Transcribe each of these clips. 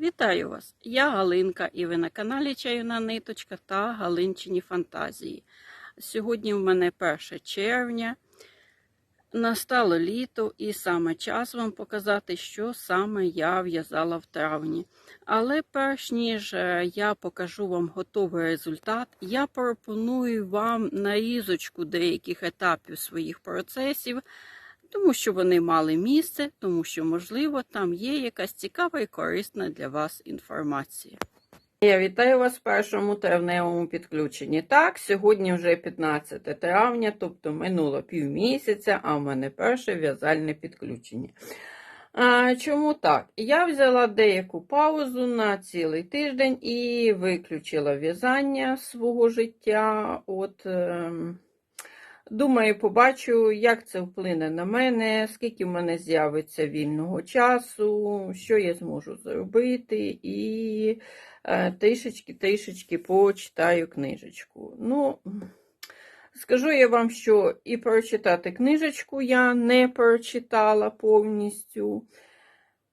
Вітаю вас! Я Галинка і ви на каналі Чайна Ниточка та Галинчині Фантазії. Сьогодні в мене 1 червня. Настало літо і саме час вам показати, що саме я в'язала в травні. Але перш ніж е, я покажу вам готовий результат, я пропоную вам нарізочку деяких етапів своїх процесів, тому що вони мали місце, тому що, можливо, там є якась цікава і корисна для вас інформація. Я вітаю вас в першому травневому підключенні. Так, сьогодні вже 15 травня, тобто минуло півмісяця, а в мене перше в'язальне підключення. А, чому так? Я взяла деяку паузу на цілий тиждень і виключила в'язання свого життя. От, ем, Думаю, побачу, як це вплине на мене, скільки в мене з'явиться вільного часу, що я зможу зробити, і трішечки-трішечки почитаю книжечку. Ну, скажу я вам, що і прочитати книжечку я не прочитала повністю.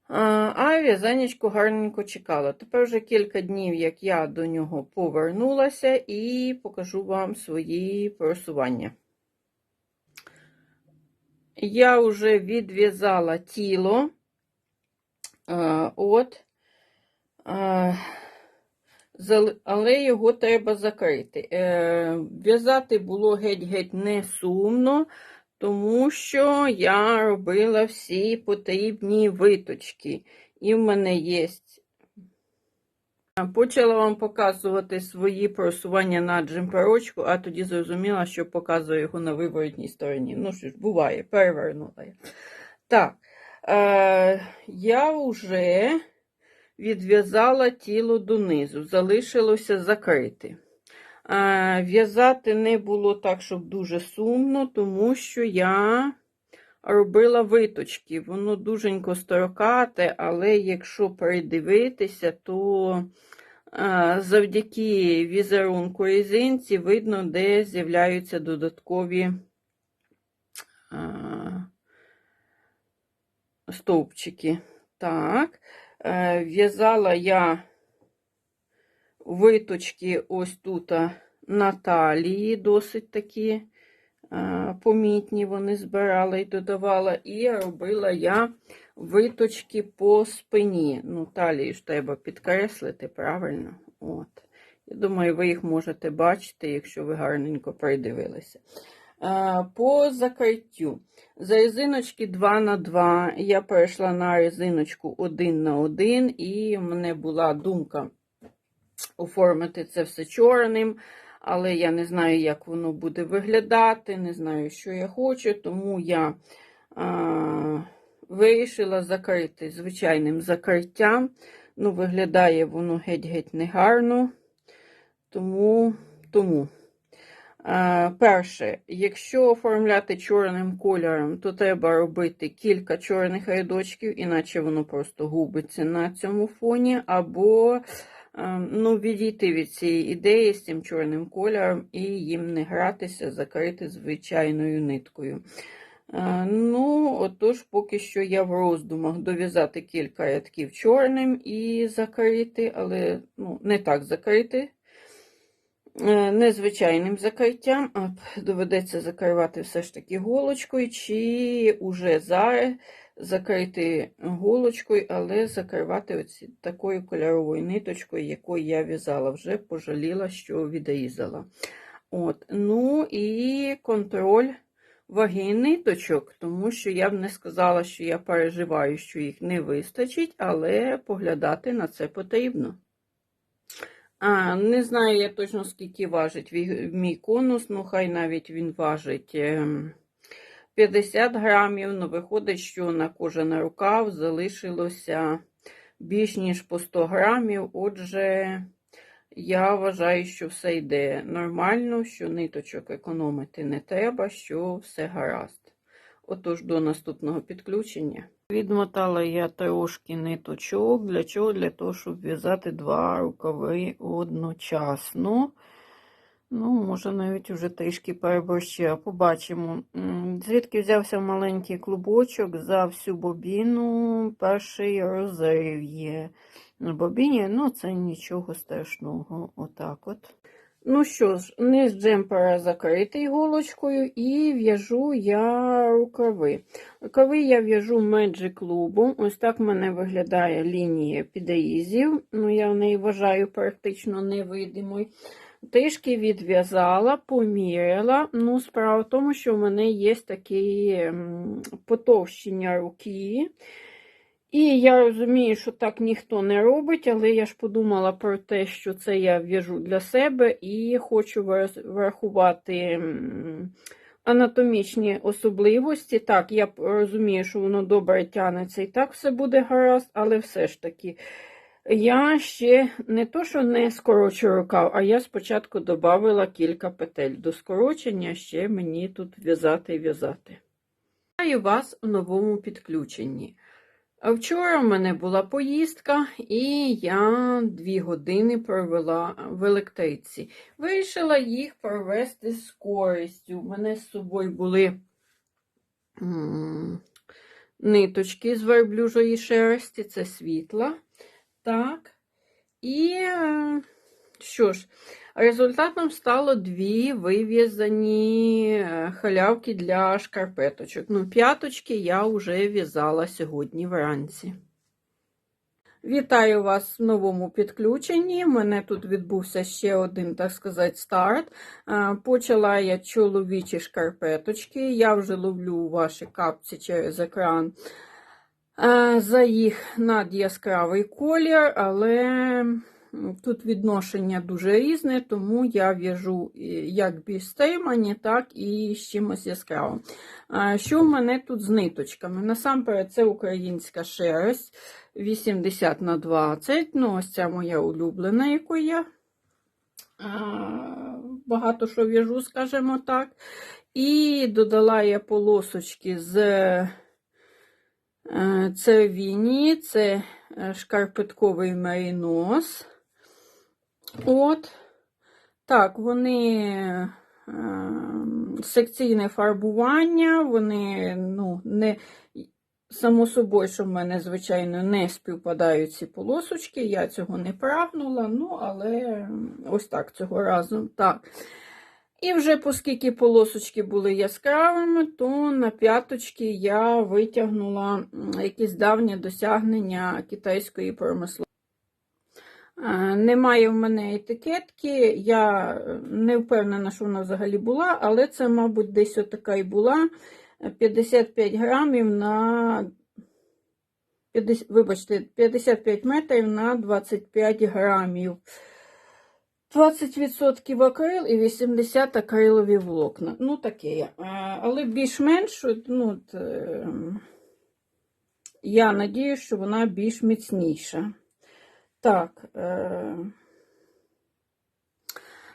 А в'язанечку гарненько чекала. Тепер вже кілька днів, як я до нього повернулася, і покажу вам свої просування. Я вже відв'язала тіло. От, але його треба закрити. Е, В'язати було геть-геть не сумно, тому що я робила всі потрібні виточки. І в мене є. Почала вам показувати свої просування на джемперочку, а тоді зрозуміла, що показую його на виворотній стороні. Ну що ж, буває, перевернула я. Так, е, я вже відв'язала тіло донизу, залишилося закрити. Е, В'язати не було так, щоб дуже сумно, тому що я робила виточки. Воно дуженько строкате, але якщо придивитися, то е, завдяки візерунку резинці видно, де з'являються додаткові е, стовпчики. Так, е, в'язала я виточки ось тут на талії, досить такі помітні вони збирала і додавала, і робила я виточки по спині. Ну, талії ж треба підкреслити, правильно? От. Я думаю, ви їх можете бачити, якщо ви гарненько придивилися. Е, По закриттю. За резиночки 2 на 2 я перейшла на резиночку 1 на 1, і в мене була думка оформити це все чорним, але я не знаю, як воно буде виглядати, не знаю, що я хочу, тому я а, вирішила закрити звичайним закриттям. Ну, виглядає воно геть-геть негарно. Тому, тому. А, перше, якщо оформляти чорним кольором, то треба робити кілька чорних рядочків, іначе воно просто губиться на цьому фоні, або ну, відійти від цієї ідеї з цим чорним кольором і їм не гратися, закрити звичайною ниткою. Е, ну, отож, поки що я в роздумах дов'язати кілька рядків чорним і закрити, але ну, не так закрити. Е, Незвичайним закриттям, а доведеться закривати все ж таки голочкою, чи уже зараз закрити голочкою, але закривати оці, такою кольоровою ниточкою, якою я в'язала, вже пожаліла, що відрізала. От. Ну і контроль ваги ниточок, тому що я б не сказала, що я переживаю, що їх не вистачить, але поглядати на це потрібно. А, Не знаю я точно, скільки важить мій конус, ну хай навіть він важить. Ем, 50 грамів, ну виходить, що на кожен рукав залишилося більш ніж по 100 грамів. Отже, я вважаю, що все йде нормально, що ниточок економити не треба, що все гаразд. Отож, до наступного підключення. Відмотала я трошки ниточок. Для чого? Для того, щоб в'язати два рукави одночасно. Ну, може, навіть уже трішки переборщила. Побачимо. Звідки взявся маленький клубочок за всю бобіну, перший розрив є. на бобіні, ну це нічого страшного. Отак от. Ну що ж, низ джемпера закритий голочкою і в'яжу я рукави. Рукави я в'яжу Magic клубом. Ось так в мене виглядає лінія підаїзів. Ну, я в неї вважаю практично невидимою. Трішки відв'язала, поміряла. Ну, справа в тому, що в мене є такі потовщення руки. І я розумію, що так ніхто не робить, але я ж подумала про те, що це я в'яжу для себе і хочу врахувати анатомічні особливості. Так, я розумію, що воно добре тягнеться і так все буде гаразд, але все ж таки. Я ще не то, що не скорочу рукав, а я спочатку додавила кілька петель. До скорочення ще мені тут в'язати і в'язати. Вітаю вас у новому підключенні. Вчора в мене була поїздка, і я дві години провела в електриці. Вирішила їх провести з користю. У мене з собою були ниточки з верблюжої шерсті, це світла. Так. І е, що ж, результатом стало дві вив'язані е, халявки для шкарпеточок. Ну, п'яточки я вже в'язала сьогодні вранці. Вітаю вас в новому підключенні. У мене тут відбувся ще один, так сказати, старт. Е, Почала я чоловічі шкарпеточки. Я вже ловлю ваші капці через екран за їх надяскравий колір, але тут відношення дуже різне, тому я в'яжу е, як більш стримані, так і з чимось яскравим. Е, Що в мене тут з ниточками? Насамперед, це українська шерсть 80 на 20. Ну, ось ця моя улюблена, яку я е, багато що в'яжу, скажімо так. І додала я полосочки з е, це Віні, це е, шкарпетковий мерінос. От. Так, вони е, секційне фарбування, вони, ну, не, само собою, що в мене, звичайно, не співпадають ці полосочки, я цього не прагнула, ну, але ось так цього разу. Так. І вже, оскільки полосочки були яскравими, то на п'яточки я витягнула якісь давні досягнення китайської промисловості. Е, Немає в мене етикетки, я е, не впевнена, що вона взагалі була, але це, мабуть, десь отака і була. Е, 55 грамів на 50, вибачте, 55 метрів на 25 грамів. 20% акрил і 80 акрилові волокна. Ну, таке. є. Але більш-менш, ну, е, я надію, що вона більш міцніша. Так. Е,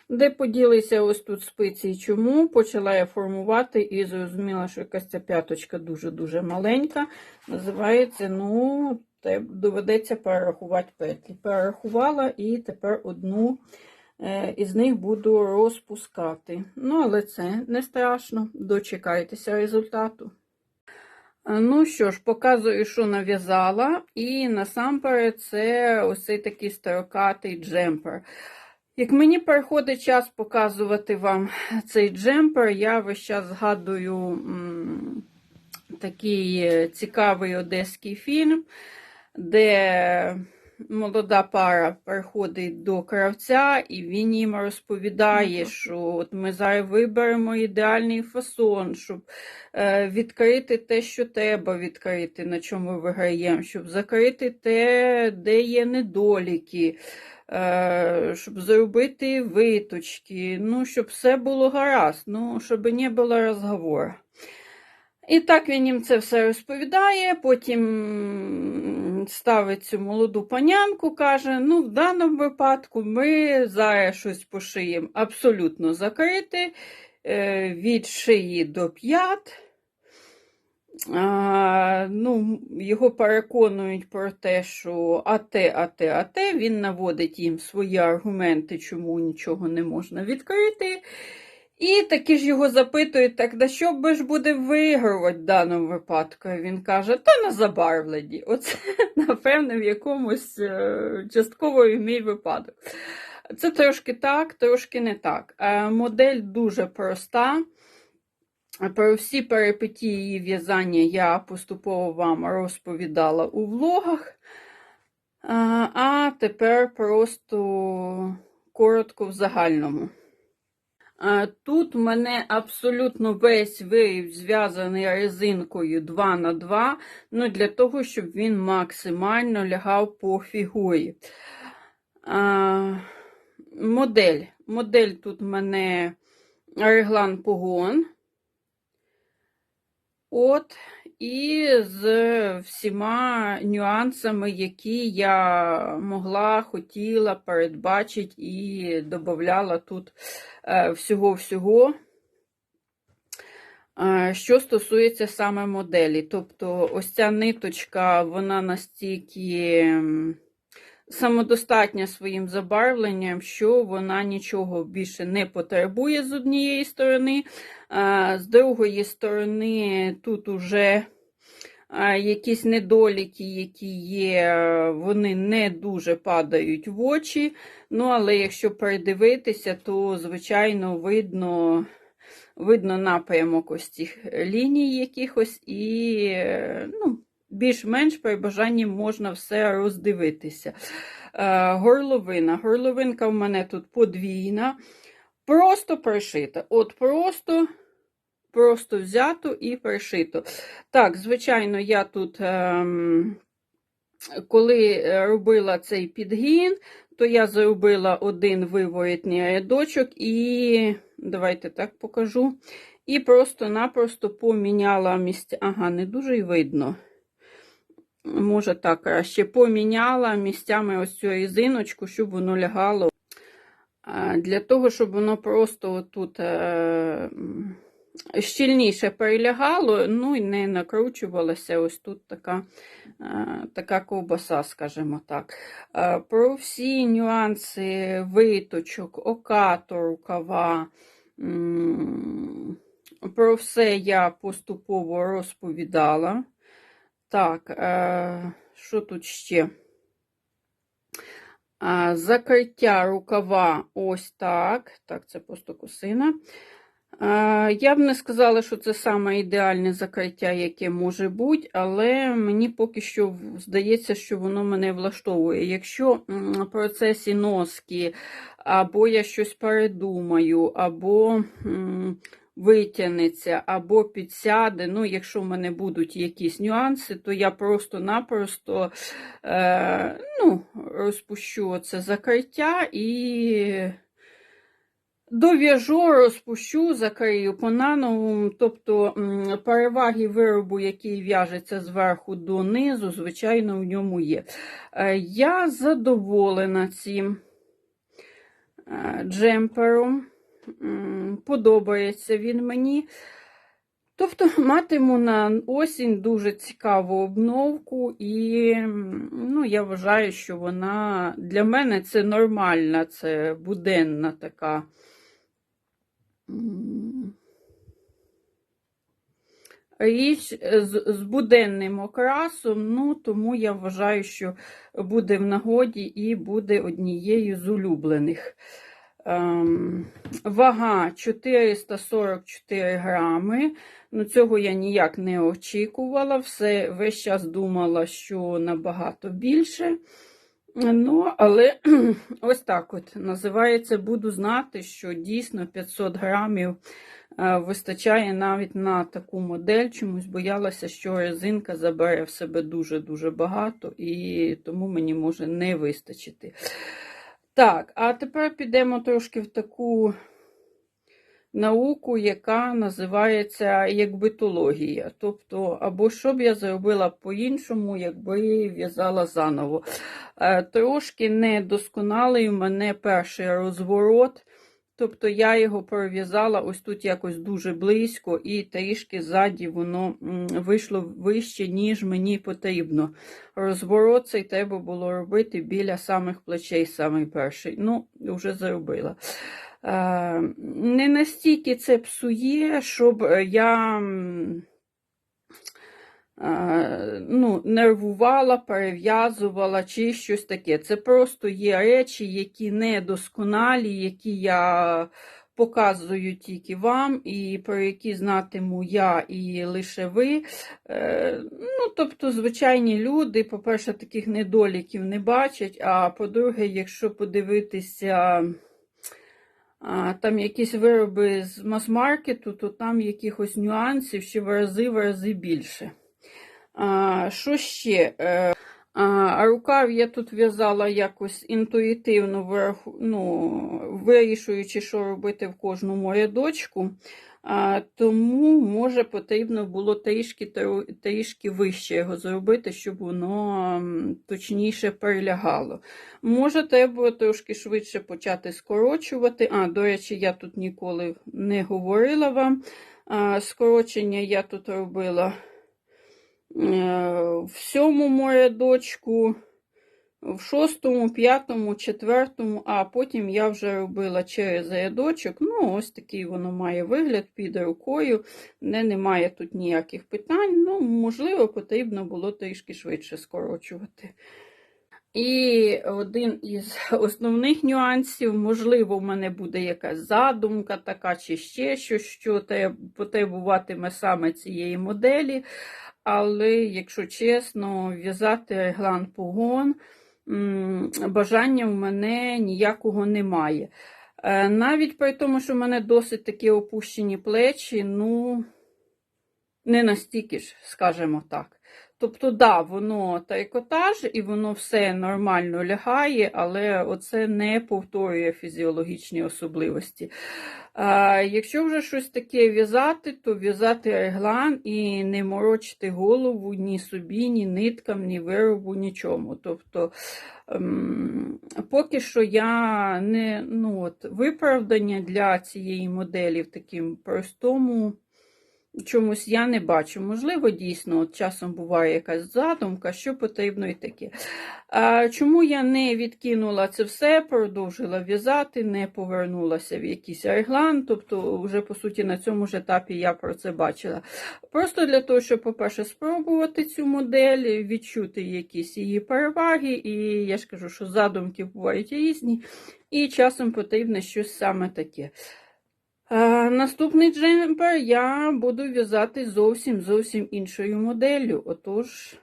де поділися ось тут спиці і чому? Почала я формувати і зрозуміла, що якась ця п'яточка дуже-дуже маленька. Називається, ну, доведеться перерахувати петлі. Перерахувала і тепер одну е, із них буду розпускати. Ну, але це не страшно. Дочекайтеся результату. Е, Ну що ж, показую, що нав'язала, і насамперед це ось такий старокатий джемпер. Як мені приходить час показувати вам цей джемпер, я весь час згадую такий е, цікавий одеський фільм, де молода пара приходить до кравця, і він їм розповідає, що от ми зараз виберемо ідеальний фасон, щоб е, відкрити те, що треба відкрити, на чому виграємо, щоб закрити те, де є недоліки, е, щоб зробити виточки, ну, щоб все було гаразд, ну, щоб не було розговору. І так він їм це все розповідає, потім ставить цю молоду панянку, каже: ну, в даному випадку ми зараз щось пошиємо абсолютно закрите, е, від шиї до п'ят. А, ну, його переконують про те, що ате, ате, ате. Він наводить їм свої аргументи, чому нічого не можна відкрити. І таки ж його запитують, так да що би ж буде вигравати в даному випадку? Він каже, та на забарвленні. Оце, напевне, в якомусь е, частково і мій випадок. Це трошки так, трошки не так. Е, Модель дуже проста. Про всі перипетії її в'язання я поступово вам розповідала у влогах. А, а тепер просто коротко в загальному. Тут мене абсолютно весь виріб зв'язаний резинкою 2 на 2 ну для того, щоб він максимально лягав по фігурі. А, Модель. Модель тут мене реглан погон. От, і з всіма нюансами, які я могла, хотіла передбачити і додавала тут е, всього-всього, е, що стосується саме моделі. Тобто, ось ця ниточка, вона настільки самодостатня своїм забарвленням, що вона нічого більше не потребує з однієї сторони. З другої сторони, тут уже якісь недоліки, які є, вони не дуже падають в очі. Ну, але якщо передивитися, то, звичайно, видно. Видно напрямок ось цих ліній якихось, і ну, більш-менш при бажанні можна все роздивитися. Горловина. Горловинка в мене тут подвійна, просто пришита. От просто. Просто взято і пришито. Так, звичайно, я тут, ем, коли робила цей підгін, то я зробила один виворітний рядочок і, давайте так покажу, і просто-напросто поміняла місця. Ага, не дуже й видно. Може, так краще поміняла місцями ось цю резиночку, щоб воно лягало. Для того, щоб воно просто тут. Е щільніше перелягало, ну і не накручувалася ось тут така е, така ковбаса, скажімо так. Е, про всі нюанси виточок, окату рукава. Про все я поступово розповідала. Так, що тут ще? Закриття рукава ось так. Так, це просто косина. Я б не сказала, що це саме ідеальне закриття, яке може бути, але мені поки що здається, що воно мене влаштовує. Якщо в процесі носки, або я щось передумаю, або витягнеться, або підсяде, ну, якщо в мене будуть якісь нюанси, то я просто-напросто е, ну, розпущу це закриття і. Дов'яжу, розпущу, закрию по нановому, тобто переваги виробу, який в'яжеться зверху до низу, звичайно, в ньому є. Е, я задоволена цим е, джемпером, подобається він мені. Тобто, матиму на осінь дуже цікаву обновку, і ну, я вважаю, що вона для мене це нормальна, це буденна така. Річ з, з буденним окрасом, ну, тому я вважаю, що буде в нагоді і буде однією з улюблених. Ем, Вага 444 грами. Ну, Цього я ніяк не очікувала. Все, Весь час думала, що набагато більше. Ну, але ось так от називається, буду знати, що дійсно 500 грамів е, вистачає навіть на таку модель. Чомусь боялася, що резинка забере в себе дуже-дуже багато, і тому мені може не вистачити. Так, а тепер підемо трошки в таку науку, яка називається якбитологія. Тобто, або що б я зробила по-іншому, якби в'язала заново. Е, трошки недосконалий у мене перший розворот. Тобто я його пров'язала ось тут якось дуже близько, і трішки ззаді воно вийшло вище, ніж мені потрібно. Розворот цей треба було робити біля самих плечей, самий перший. Ну, вже зробила. Е, Не настільки це псує, щоб я ну, нервувала, перев'язувала чи щось таке. Це просто є речі, які недосконалі, які я показую тільки вам, і про які знатиму я і лише ви. Е, Ну, тобто, звичайні люди, по-перше, таких недоліків не бачать, а по-друге, якщо подивитися. Там якісь вироби з мас-маркету, то там якихось нюансів ще в рази в рази більше. Що ще? Е, а, рукав я тут в'язала якось інтуїтивно, ну, вирішуючи, що робити в кожному рядочку. А, тому, може, потрібно було трішки, трішки вище його зробити, щоб воно точніше перелягало. Може, треба трошки швидше почати скорочувати. А, до речі, я тут ніколи не говорила вам. А, скорочення я тут робила е, в сьомому рядочку, в шостому, п'ятому, четвертому, а потім я вже робила через рядочок. Ну, ось такий воно має вигляд під рукою. Не, немає тут ніяких питань. Ну, можливо, потрібно було трішки швидше скорочувати. І один із основних нюансів, можливо, в мене буде якась задумка така, чи ще щось, що потребуватиме саме цієї моделі. Але, якщо чесно, в'язати реглан погон, бажання в мене ніякого немає. Е, Навіть при тому, що в мене досить такі опущені плечі, ну, не настільки ж, скажімо так. Тобто, да, воно трикотаж і воно все нормально лягає, але оце не повторює фізіологічні особливості. Якщо вже щось таке в'язати, то в'язати реглан і не морочити голову ні собі, ні ниткам, ні виробу, нічому. Тобто, ем, поки що я не ну, от, виправдання для цієї моделі в таким простому. Чомусь я не бачу. Можливо, дійсно, от часом буває якась задумка, що потрібно і таке. А чому я не відкинула це все, продовжила в'язати, не повернулася в якийсь реглан, тобто, вже по суті на цьому ж етапі я про це бачила. Просто для того, щоб, по-перше, спробувати цю модель, відчути якісь її переваги, і я ж кажу, що задумки бувають різні, і часом потрібно щось саме таке. Е, Наступний джемпер я буду в'язати зовсім зовсім іншою моделлю. Отож,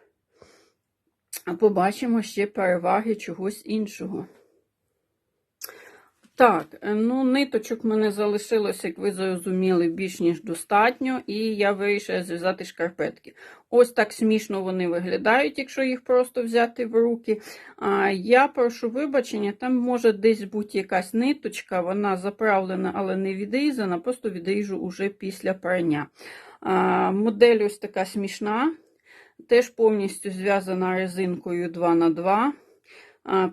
побачимо ще переваги чогось іншого. Так, е, ну, ниточок мене залишилось, як ви зрозуміли, більш ніж достатньо, і я вирішила зв'язати шкарпетки. Ось так смішно вони виглядають, якщо їх просто взяти в руки. А, Я прошу вибачення, там може десь бути якась ниточка, вона заправлена, але не відрізана, просто відріжу уже після прання. А, Модель ось така смішна, теж повністю зв'язана резинкою 2х2.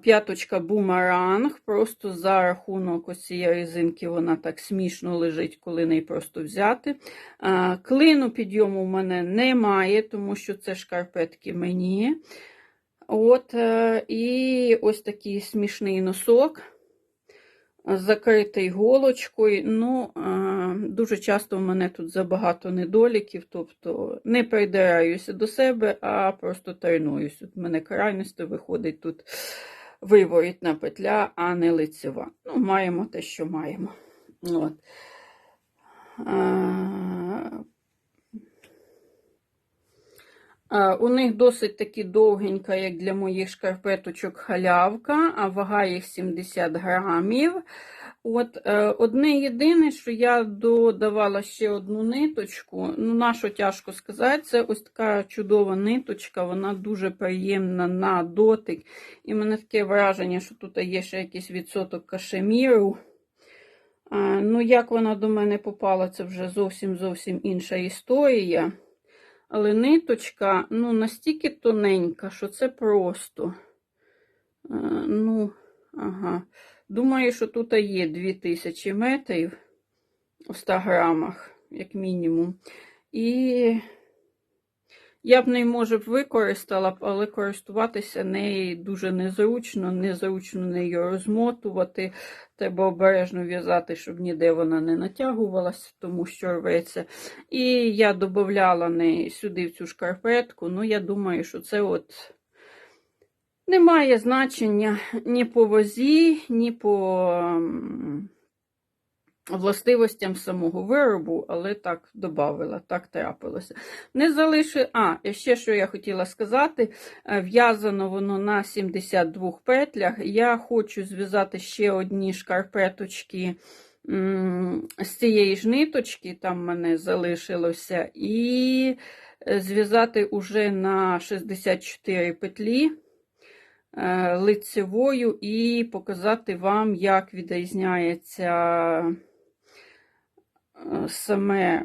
П'яточка бумеранг, просто за рахунок ось цієї резинки вона так смішно лежить, коли неї просто взяти. Клину підйому в мене немає, тому що це шкарпетки мені. От, е, І ось такий смішний носок, закритий голочкою. Ну, Дуже часто в мене тут забагато недоліків, тобто не придираюся до себе, а просто тренуюсь. От мене крайності виходить тут виворітна петля, а не лицева. Ну, маємо те, що маємо. От. У них досить таки довгенька, як для моїх шкарпеточок, халявка, а вага їх 70 грамів. От, е, Одне єдине, що я додавала ще одну ниточку, ну, на що тяжко сказати, це ось така чудова ниточка, вона дуже приємна на дотик. І в мене таке враження, що тут є ще якийсь відсоток кашеміру. Ну, як вона до мене попала, це вже зовсім зовсім інша історія. Але ниточка ну, настільки тоненька, що це просто. Ну, ага. Думаю, що тут є 2000 метрів у 100 грамах, як мінімум. І Я б нею, може, б використала, але користуватися нею дуже незручно, незручно нею розмотувати. Треба обережно в'язати, щоб ніде вона не натягувалася, тому що рветься. І я додавала сюди в цю шкарпетку. Ну, я думаю, що це от не має значення ні по вазі, ні по властивостям самого виробу, але так додавила, так трапилося. Не залиши. А, ще що я хотіла сказати: е, в'язано воно на 72 петлях. Я хочу зв'язати ще одні шкарпеточки з цієї ж ниточки, там мене залишилося, і е, зв'язати уже на 64 петлі лицевою і показати вам, як відрізняється е, саме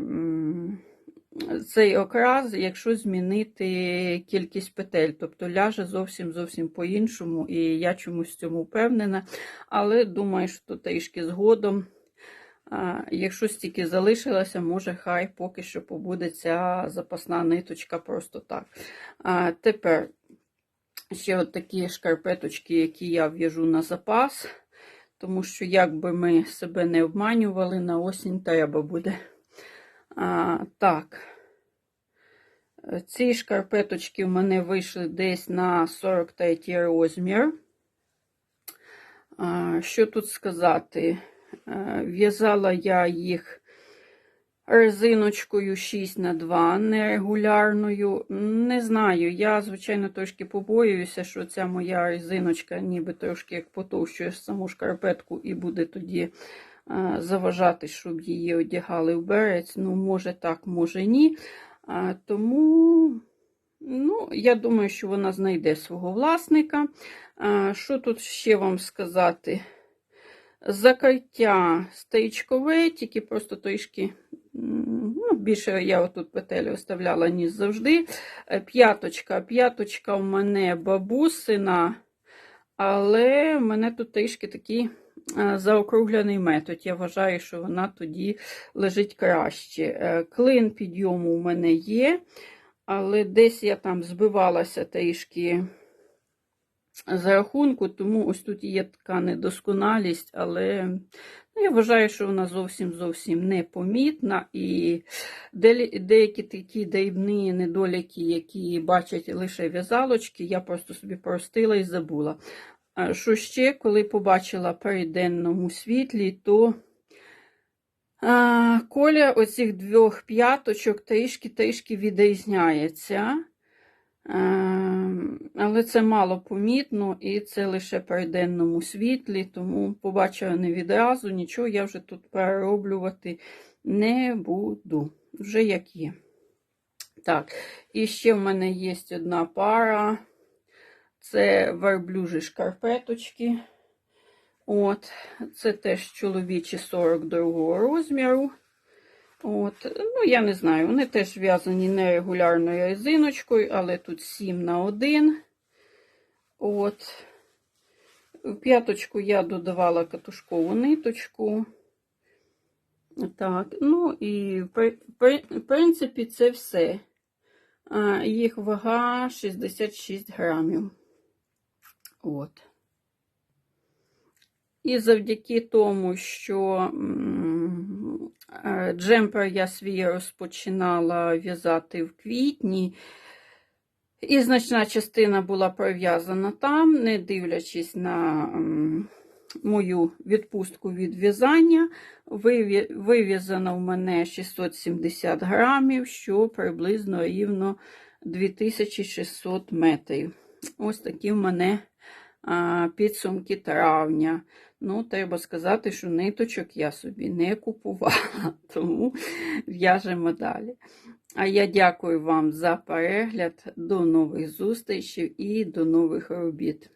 цей окрас, якщо змінити кількість петель. Тобто ляже зовсім зовсім по-іншому, і я чомусь цьому впевнена. Але думаю, що трішки згодом. Якщо стільки залишилося, може, хай поки що побуде ця запасна ниточка просто так. Тепер ще от такі шкарпеточки, які я в'яжу на запас, тому що, як би ми себе не обманювали, на осінь треба буде. А, Так. Ці шкарпеточки в мене вийшли десь на 43 розмір. А, Що тут сказати? Е, В'язала я їх резиночкою 6 на 2 нерегулярною. Не знаю, я, звичайно, трошки побоююся, що ця моя резиночка ніби трошки як потовщує саму шкарпетку і буде тоді е, заважати, щоб її одягали в берець. Ну, може так, може ні. Тому, ну, я думаю, що вона знайде свого власника. Що тут ще вам сказати? Закриття стрічкове, тільки просто трішки ну, більше я отут петелі оставляла, ніж завжди. Е, П'яточка. П'яточка в мене бабусина, але в мене тут трішки такий е, заокругляний метод. Я вважаю, що вона тоді лежить краще. Е, Клин підйому у мене є, але десь я там збивалася трішки за рахунку, тому ось тут є така недосконалість, але я вважаю, що вона зовсім зовсім непомітна. І деякі такі дрібні недоліки, які бачать лише в'язалочки, я просто собі простила і забула. Що ще, коли побачила при денному світлі, то а, колір оцих двох п'яточок трішки-трішки відрізняється. Ем, Але це мало помітно, і це лише при денному світлі, тому побачила не відразу, нічого я вже тут перероблювати не буду. Вже як є. Так, і ще в мене є одна пара. Це верблюжі шкарпеточки. От, Це теж чоловічі 42 розміру. От, ну, я не знаю, вони теж в'язані нерегулярною резиночкою, але тут 7 на 1. От. В п'яточку я додавала катушкову ниточку. Так, ну і в при- при- в принципі це все. Їх вага 66 грамів. От. І завдяки тому, що джемпер я свій розпочинала в'язати в квітні, і значна частина була пров'язана там, не дивлячись на мою відпустку від в'язання, вив'язано в мене 670 грамів, що приблизно рівно 2600 метрів. Ось такі в мене підсумки травня. Ну, треба сказати, що ниточок я собі не купувала, тому в'яжемо далі. А я дякую вам за перегляд. До нових зустрічей і до нових робіт.